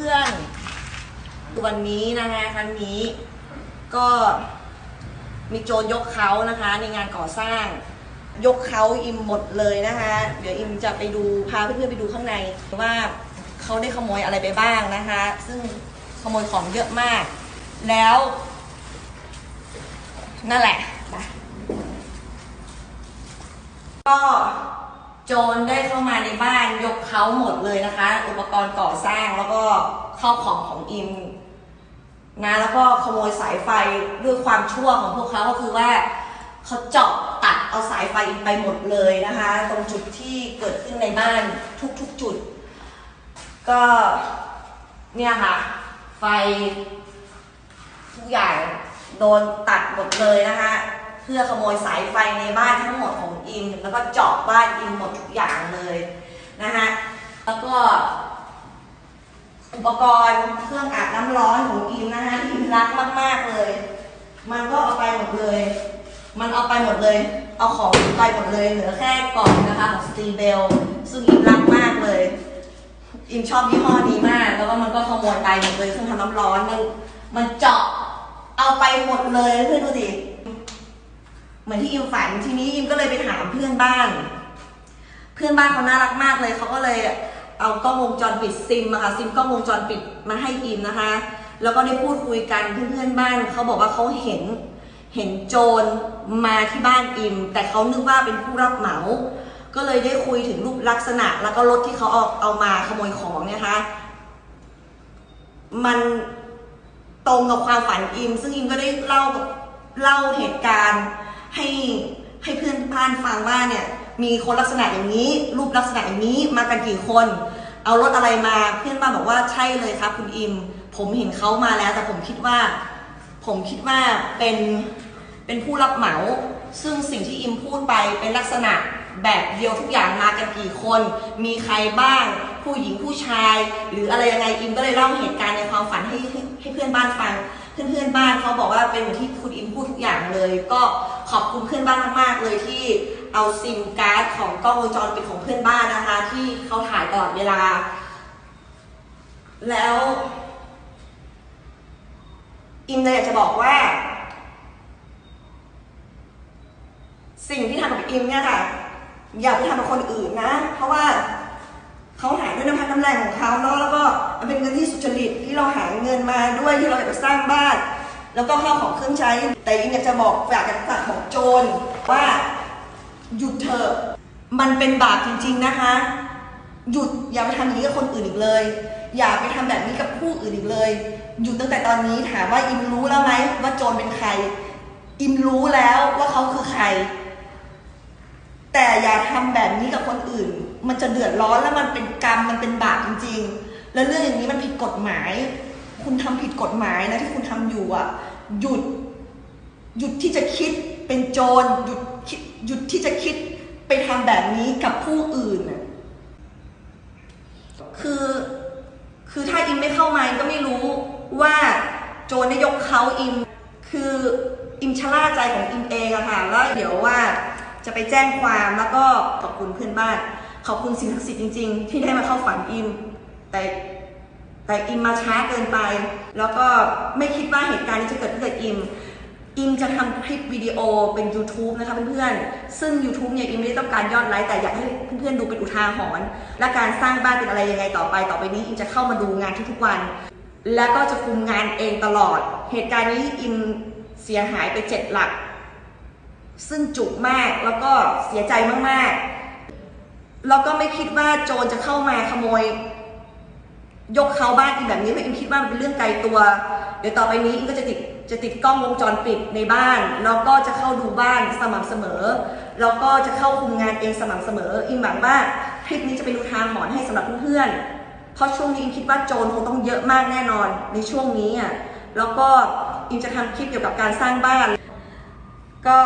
พื่อนๆวันนี้นะคะครั้งนี้ก็มีโจรยกเขานะคะ ในงานก่อสร้าง ยกเขาอิมหมดเลยนะคะ เดี๋ยวอิมจะไปดูพาเพื่อนๆไปดูข้างในว่าเขาได้ขโมยอะไรไปบ้างนะคะ ซึ่งขโมยของเยอะมาก แล้ว นั่นแหละไปก็ โจรได้เข้ามาในบ้านยกเขาหมดเลยนะคะ อุปกรณ์ก่อสร้างแล้วก็เข้าของของอิมนะแล้วก็ขโมยสายไฟด้วยความชั่วของพวกเขาก็คือว่าเขาเจาะตัดเอาสายไฟอิมไปหมดเลยนะคะ ตรงจุดที่เกิดขึ้นในบ้านทุกๆจุด ก็เนี่ยค่ะ ไฟทุกอย่างโดนตัดหมดเลยนะคะ พื่อขโมยสายไฟในบ้านทั้งหมดของอิมแล้วก็เจาะบ้านอิมหมดทุกอย่างเลยนะคะแล้วก็อุปกรณ์เครื่องอาบน้ำร้อนของอิมนะคะที่อิมรักมากๆเลย มันก็เอาไปหมดเลย มันเอาไปหมดเลย เอาของไปหมดเลยเหลือแค่กล่องนะคะของสตีเบลซึ่งอิมรักมากเลย อิมชอบยี่ห้อนี้มาก แล้วก็มันก็ขโมยไปหมดเลยเครื่องทำน้ำร้อนมันมันเจาะเอาไปหมดเลยเพื่อนดูสิ มือนที่อิมฝันทีนี้อิมก็เลยไปถามเพื่อนบ้าน เพื่อนบ้านเขาน่ารักมากเลยเขาก็เลยเอากล้องวงจรปิดซิมอะค่ะซิมกล้องวงจรปิดมาให้อิมนะคะ แล้วก็ได้พูดคุยกันเพื่อนๆบ้านเขาบอกว่าเขาเห็นเห็นโจรมาที่บ้านอิม แต่เขานึกว่าเป็นผู้รับเหมา ก็เลยได้คุยถึงรูปลักษณะ แล้วก็รถที่เขาเอาเอามาขโมยของเนี่ยนะคะมันตรงกับความฝันอิม ซึ่งอิมก็ได้เล่ากับเล่าเหตุการณ์ ให้ให้เพื่อนบ้านฟังว่าเนี่ยมีคนลักษณะอย่างนี้ รูปลักษณะอย่างนี้มากันกี่คน เอารถอะไรมาเพื่อนบ้านบอกว่าใช่เลยครับ คุณอิม ผมเห็นเขามาแล้ว แต่ผมคิดว่า ผมคิดว่าเป็นเป็นผู้รับเหมา ซึ่งสิ่งที่อิมพูดไปเป็นลักษณะแบบเดียวทุกอย่างมากันกี่คน มีใครบ้าง ผู้หญิงผู้ชาย หรืออะไรยังไงอิมก็เลยเล่าเหตุการณ์ในความฝันให้ให้ให้เพื่อนบ้านฟังเพื่อนเพื่อนๆบ้านเขาบอกว่าเป็นเหมือนที่คุณอิมพูดทุกอย่างเลย ก็ขอบคุณเพื่อนบ้านมากๆเลยที่เอาซิมการ์ดของกล้องวงจรปิดของเพื่อนบ้านนะคะ ที่เขาถ่ายตลอดเวลา แล้ว อิมเลยอยากจะบอกว่า สิ่งที่ทำกับอิมเนี่ยค่ะอย่าไปทำกับคนอื่นนะ เพราะว่า เขาหาด้วยน้ำพักน้ำแรงของเขาเนาะแล้วก็มันเป็นเงินที่สุจริตที่เราหาเงินมาด้วยที่เราอยากจะสร้างบ้าน แล้วก็ข้าวของเครื่องใช้ แต่อิมอยากจะบอกฝากกันฝากบอกโจรว่าหยุดเถอะมันเป็นบาปจริง ๆนะคะ หยุดอย่าไปทำอย่างนี้กับคนอื่นอีกเลย อย่าไปทำแบบนี้กับผู้อื่นอีกเลย หยุดตั้งแต่ตอนนี้ถามว่าอิมรู้แล้วไหมว่าโจรเป็นใคร อิมรู้แล้วว่าเขาคือใคร แต่อย่าทำแบบนี้กับคนอื่น มันจะเดือดร้อนแล้วมันเป็นกรรมมันเป็นบาปจริง ๆ แล้วเรื่องอย่างนี้มันผิดกฎหมาย คุณทำผิดกฎหมายนะที่คุณทำอยู่อะ หยุด หยุดที่จะคิดเป็นโจรหยุดคิดหยุดที่จะคิดไปทำแบบนี้กับผู้อื่นคือคือถ้าอิมไม่เข้ามาอิมก็ไม่รู้ว่าโจรได้ยกเขาอิม คืออิมชะล่าใจของอิมเองอะค่ะแล้วเดี๋ยวว่า จะไปแจ้งความแล้วก็ขอบคุณเพื่อนบ้าน ขอบคุณสิ่งศักดิ์สิทธิ์จริง ๆ ที่ได้มาเข้าฝันอิม แต่แต่อิมมาช้าเกินไป แล้วก็ไม่คิดว่าเหตุการณ์นี้จะเกิดขึ้นกับอิมอิมจะทำคลิปวิดีโอเป็น YouTube นะคะเพื่อนๆ ซึ่ง YouTube เนี่ยอิมไม่ได้ต้องการยอดไลค์แต่อยากให้เพื่อนๆ ดูเป็นอุทาหรณ์และการสร้างบ้านเป็นอะไรยังไงต่อไป ต่อไปนี้อิมจะเข้ามาดูงานทุกๆวัน และก็จะคุมงานเองตลอด เหตุการณ์นี้อิมเสียหายไปเจ็ดหลัก ซึ่งจุกมากแล้วก็เสียใจมากๆ แล้วก็ไม่คิดว่าโจรจะเข้ามาขโมย ยกเขาบ้านอิมแบบนี้เพราะอิมคิดว่ามันเป็นเรื่องไกลตัว เดี๋ยวต่อไปนี้อิมก็จะติดจะติดกล้องวงจรปิดในบ้าน แล้วก็จะเข้าดูบ้านสม่ำเสมอ แล้วก็จะเข้าคุมงานเองสม่ำเสมอ อิมหวังว่าคลิปนี้จะเป็นอุทาหรณ์ให้สำหรับเพื่อนๆ เพราะช่วงนี้อิมคิดว่าโจรคงต้องเยอะมากแน่นอนในช่วงนี้อะ แล้วก็อิมจะทำคลิปเกี่ยวกับการสร้างบ้าน का